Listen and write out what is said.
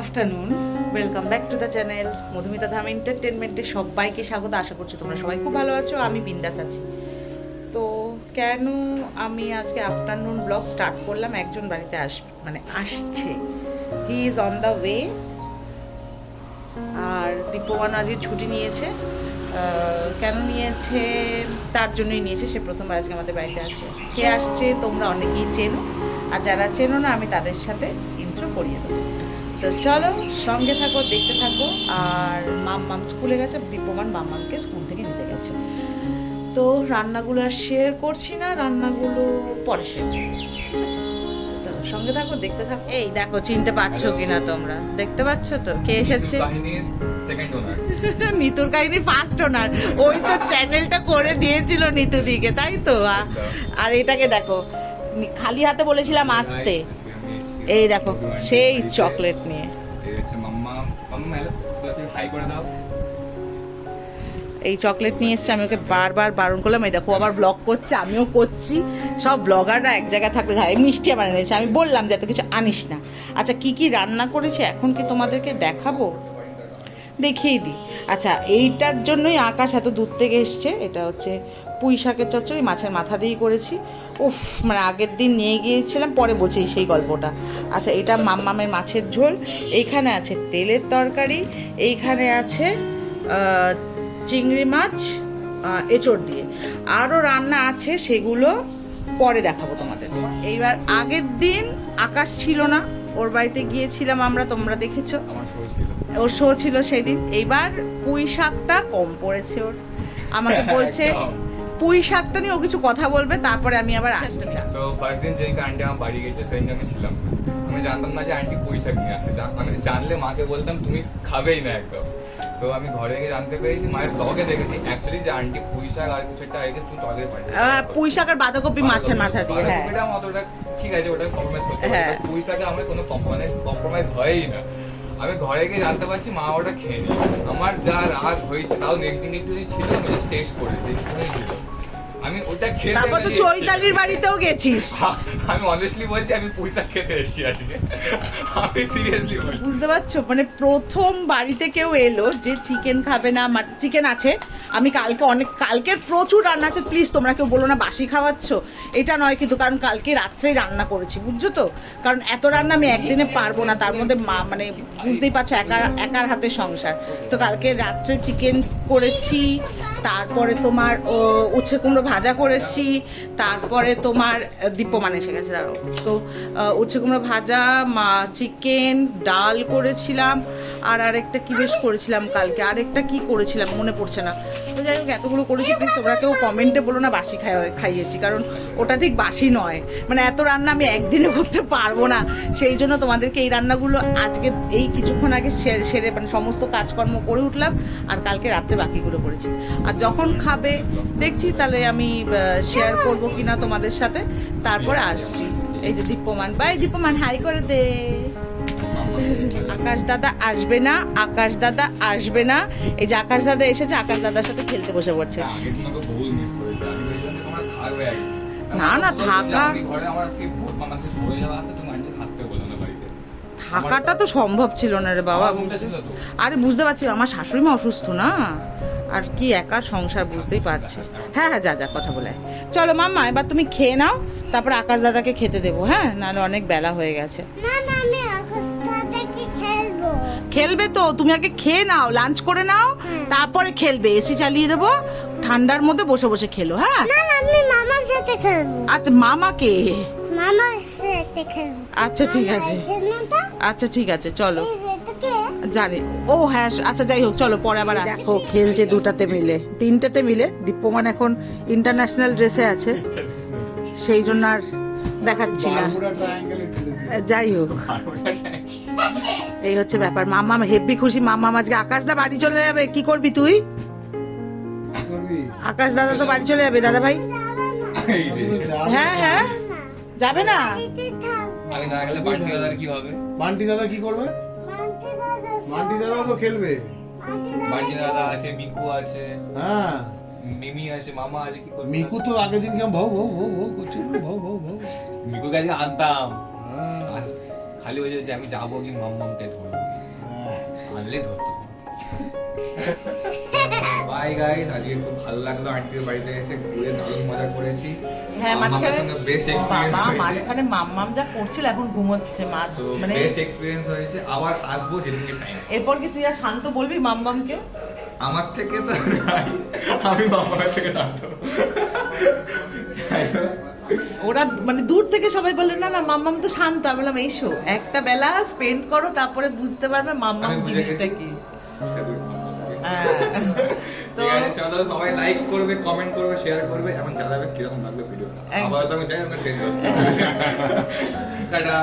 Afternoon welcome back to the channel Madhumita Dham এন্টারটেনমেন্টে সবাইকে স্বাগত। আশা করছি তোমরা সবাই খুব ভালো আছো, আমি বিন্দাস আছি। তো কেন আমি আজকে আফটারনুন ব্লগ স্টার্ট করলাম? একজন বাড়িতে আস মানে আসছে। He is on the way আর দীপমান আজকে ছুটি নিয়েছে। কেন নিয়েছে? তার জন্যই নিয়েছে। সে প্রথমবার আজকে আমাদের বাড়িতে আসছে। কে আসছে? তোমরা অনেকেই চেনো। আর যারা চেনো না, আমি তাদের সাথে ইন্ট্রো করিয়ে দেবো। তো চলো সঙ্গে থাকো দেখতে থাকো। আর মাম মাম স্কুলে গেছে দীপমান মাম্মামকে স্কুল থেকে নিতে গেছে। তো রান্নাগুলো আর শেয়ার করছি না রান্নাগুলো পরে শেয়ার ঠিক আছে? চলো সঙ্গে থাকো দেখতে থাকো। এই দেখো চিনতে পারছ কিনা তোমরা? দেখতে পাচ্ছ তো? কে এসেছে? কাহিনীর সেকেন্ড ওনার নিতুর কাহিনী ফার্স্ট ওনার ওই তো চ্যানেলটা করে দিয়েছিল নিতু দিকে তাই তো? আর এটাকে দেখো খালি হাতে বলেছিলাম আসতে। এই দেখো সেই চকলেট নিয়ে। এই চকলেট নিয়ে এসছে আমি ওকে বারবার বারণ করলাম এই দেখো আবার ব্লগ করছে আমিও করছি। সব ব্লগাররা এক জায়গায় থাকলে ধারে মিষ্টি আমার এনেছে। আমি বললাম যে এত কিছু আনিস না। আচ্ছা কি কি রান্না করেছে? এখন কি তোমাদেরকে দেখাবো? দেখিয়ে দিই। আচ্ছা এইটার জন্যই আকাশ এত দূর থেকে এসছে। এটা হচ্ছে পুঁই শাকের চচ্চড়ি মাছের মাথা দিয়েই করেছি। উফ মানে আগের দিন নিয়ে গিয়েছিলাম পরে বলছি সেই গল্পটা। আচ্ছা এটা মাম্মামের মাছের ঝোল। এইখানে আছে তেলের তরকারি এইখানে আছে চিংড়ি মাছ এঁচড় দিয়ে। আরও রান্না আছে সেগুলো পরে দেখাবো তোমাদের। এইবার আগের দিন আকাশ ছিল না ওর বাড়িতে গিয়েছিলাম আমরা তোমরা দেখেছ। আমার শো ছিল। ওর শো ছিল সেদিন। এইবার পুঁই শাকটা কম পড়েছে ওর। আমাকে বলছে। পুঁই শাকটা নিয়ে ও কিছু কথা বলবে তারপরে আমি আবার আসছি। সো ফার্স্ট দিন যেই আন্টি আমার বাড়ি গেছিল সেদিন আমি ছিলাম। আমি জানতাম না যে আন্টি পুঁই শাক নিয়ে আসছে আমি জানলে মাকে বলতাম তুমি খাবেই না একদম। সো আমি ঘরে গিয়ে জানতে পেরেছি মায়ের ব্লগে দেখেছি অ্যাকচুয়ালি যে আন্টি পুঁই শাক আর কিছু একটা আই গেস তুমি তরকারি পাঠিয়ে পুঁই শাক আর বাঁধাকপি মাছের মাথা দিয়ে হ্যাঁ। আমার অতটা ঠিক আছে ওটা কম্প্রোমাইজ করতে পারি হ্যাঁ। পুঁই শাকে আমার কোনো কম্প্রোমাইজ কম্প্রোমাইজ হয়ই না। আমি ঘরে গিয়ে জানতে পারছি মা ওটা খেয়ে নি আমার যা রাগ হয়েছে তাও নেক্সট দিন একটু ছিল আমি জাস্ট টেস্ট করেছি ছিল। আমি ওটা খেতে তারপর তো চৈতালির বাড়িতেও গেছিস। আমি অনেস্টলি বলছি আমি শাক খেতে এসেছি আজকে। আমি সিরিয়াসলি বলছি। বুঝতে পারছ? মানে প্রথম বাড়িতে কেউ এলো যে চিকেন খাবে না চিকেন আছে। আমি কালকে অনেক কালকের প্রচুর রান্না আছে। প্লিজ তোমরা কেউ বলো না বাসি খাওয়াচ্ছ? এটা নয় কিন্তু কারণ কালকে রাত্রেই রান্না করেছি বুঝছ তো? কারণ এত রান্না আমি একদিনে পারব না তার মধ্যে মা মানে বুঝতেই পারছ একার একার হাতে সংসার। তো কালকে রাত্রে চিকেন করেছি তারপরে তোমার উচ্ছে কুমড়ো ভাজা করেছি, তারপরে তোমার দীপ্য দীপ্যমান এসে গেছে তারও তো উচ্ছে কুমড়ো ভাজা চিকেন, ডাল করেছিলাম আর আরেকটা কি বেশ করেছিলাম কালকে? আরেকটা কি করেছিলাম? মনে পড়ছে না। তো যাই হোক, এতগুলো করেছি প্লিজ তোমরা কেউ কমেন্টে বলো না, বাসি খাই, খাইয়েছি, কারণ ওটা ঠিক বাসি নয়। মানে এত রান্না আমি একদিনে করতে পারব না। সেই জন্য তোমাদেরকে এই রান্নাগুলো আজকে এই কিছুক্ষণ আগে সে- সেরে মানে সমস্ত কাজকর্ম করে উঠলাম, আর কালকে রাত্রে বাকিগুলো করেছি। আর যখন খাবে, দেখছি তাহলে আমি শেয়ার করব কিনা তোমাদের সাথে, তারপরে আসছি। এই যে দীপ্যমান। বাই দীপ্যমান হাই করে দে। আকাশ দাদা আসবে না আকাশ দাদা আসবে না। এই যে আকাশ দাদা এসেছে আকাশ দাদার সাথে খেলতে বসে পড়ছে। না, না, থাকা- থাকাটা তো সম্ভব ছিল না রে বাবা। আরে বুঝতে পারছি আমার শাশুড়ি মা অসুস্থ না? আর কি একা সংসার বুঝতেই পারছিস হ্যাঁ হ্যাঁ যা যা কথা বলে। চলো মাম্মা এবার তুমি খেয়ে নাও তারপর আকাশ দাদাকে খেতে দেবো হ্যাঁ? নাহলে অনেক বেলা হয়ে গেছে। না না আমি আকাশটাকে খেলব তো তুমি আগে খেয়ে নাও লাঞ্চ করে নাও তারপরে খেলবে এসি চালিয়ে দেবো ঠান্ডার মধ্যে বসে বসে খেলো হ্যাঁ? না আমি মামার সাথে খেলব। আচ্ছা মামাকে? মামার সাথে খেলব। আচ্ছা ঠিক আছে? আচ্ছা ঠিক আছে চলো। জানি। ও হ্যাঁ আচ্ছা যাই হোক চলো পরে আবার দেখো খেলছে দুটাতে মিলে তিনটাতে মিলে। দীপ্যমান এখন ইন্টারন্যাশনাল ড্রেসে আছে। সেই জন্য আর দেখাচ্ছি না। যাই হোক। এই হচ্ছে ব্যাপার। মামা হেব্বি খুশি। মামা আজকে আকাশ দা বাড়ি চলে যাবে। কি করবি তুই? আকাশ দাদা তো বাড়ি চলে যাবে। দাদা ভাই? হ্যাঁ হ্যাঁ। যাবে না? গেলে বান্টি দাদার কি হবে? মান্টি দাদা কি করবে? মানতে দাদা তো খেলবে। বান্টি দাদা আছে মিকু আছে। হ্যাঁ। মিমি আছে মামা আছে কি করবে? মিকু তো আগের দিন কেমন ভৌ ভৌ ভৌ ভৌ করছিল ভৌ ভৌ ভৌ মিকু কাছে আনতাম। হ্যাঁ। খালি হয়ে যাচ্ছে আমি যাব কি মাম মামকে ধরবো। আনলে ধরতো। বাই গাইস আজকে খুব ভালো লাগল আন্টির বাড়িতে এসে ঘুরে দারুণ মজা করেছি। হ্যাঁ মাঝখানে বেস্ট এক্সপিরিয়েন্স বাবা মাঝখানে মাম্মাম যা করছিল এখন ঘুমোচ্ছে মা মানে বেস্ট এক্সপিরিয়েন্স হয়েছে। আবার আসব যেদিনকে টাইম এরপর কি তুই আর শান্ত বলবি মাম্মামকে আমার থেকে তো নাই। আমি বাবার থেকে হোক, ওরা মানে দূর থেকে সবাই বললেন না না মাম্মাম তো শান্ত। আমি বললাম এসো একটা বেলা স্পেন্ড করো তারপরে বুঝতে পারবে মাম্মাম জিনিসটা কি। হ্যাঁ। তো সবাই লাইক করবে কমেন্ট করবে শেয়ার করবে এখন জানাবে কীরকম লাগল ভিডিওটা আবার তো আমি যাই হোক টাটা।